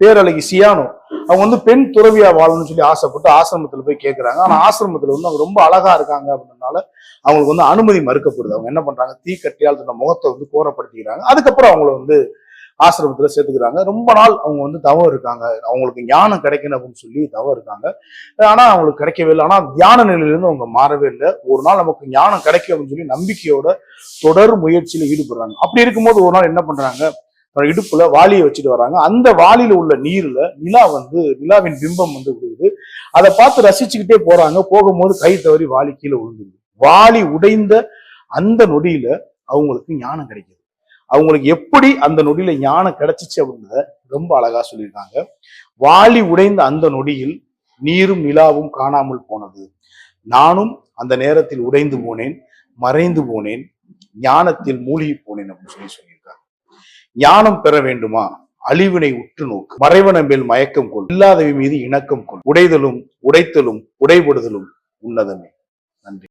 பேரழகி cyano. அவங்க வந்து பெண் துறவியா வாழணும்னு சொல்லி ஆசைப்பட்டு ஆசிரமத்துல போய் கேட்கறாங்க ஆனா ஆசிரமத்துல வந்து அவங்க ரொம்ப அழகா இருக்காங்க அப்படின்றனால அவங்களுக்கு வந்து அனுமதி மறுக்கப்படுது. அவங்க என்ன பண்றாங்க? தீக்கட்டியால் தன்னை முகத்தை வந்து கோரப்படுத்திக்கிறாங்க. அதுக்கப்புறம் அவங்கள வந்து ஆசிரமத்துல சேர்த்துக்கிறாங்க. ரொம்ப நாள் அவங்க வந்து தவம் இருக்காங்க. அவங்களுக்கு ஞானம் கிடைக்கணும் அப்படின்னு சொல்லி தவம் இருக்காங்க. ஆனா அவங்களுக்கு கிடைக்கவே இல்லை. ஆனா தியான நிலையிலிருந்து அவங்க மாறவே இல்லை. ஒரு நாள் நமக்கு ஞானம் கிடைக்கும் அப்படின்னு சொல்லி நம்பிக்கையோட தொடர் முயற்சியில ஈடுபடுறாங்க. அப்படி இருக்கும்போது ஒரு நாள் என்ன பண்றாங்க? இடுப்புல வாளியை வச்சுட்டு வராங்க. அந்த வாளியில உள்ள நீர்ல நிலா வந்து நிலாவின் பிம்பம் வந்து விழுகுது அதை பார்த்து ரசிச்சுக்கிட்டே போறாங்க. போகும்போது கை தவறி வாளி கீழே விழுந்துருது. வாளி உடைந்த அந்த நொடியில அவங்களுக்கு ஞானம் கிடைக்குது. அவங்களுக்கு எப்படி அந்த நொடியில ஞானம் கிடைச்சிச்சு அப்படின்றத ரொம்ப அழகா சொல்லியிருக்காங்க. வாளி உடைந்த அந்த நொடியில் நீரும் நிலாவும் காணாமல் போனது. நானும் அந்த நேரத்தில் உடைந்து போனேன் மறைந்து போனேன் ஞானத்தில் மூழ்கி போனேன் அப்படின்னு சொல்லி சொல்லி ஞானம் பெற வேண்டுமா? அழிவினை உற்று நோக்கு. மறைவன மேல் மயக்கம் கொள். இல்லாதவை மீது இணக்கம் கொள். உடைதலும் உடைத்தலும் உடைபடுதலும் உன்னதமே.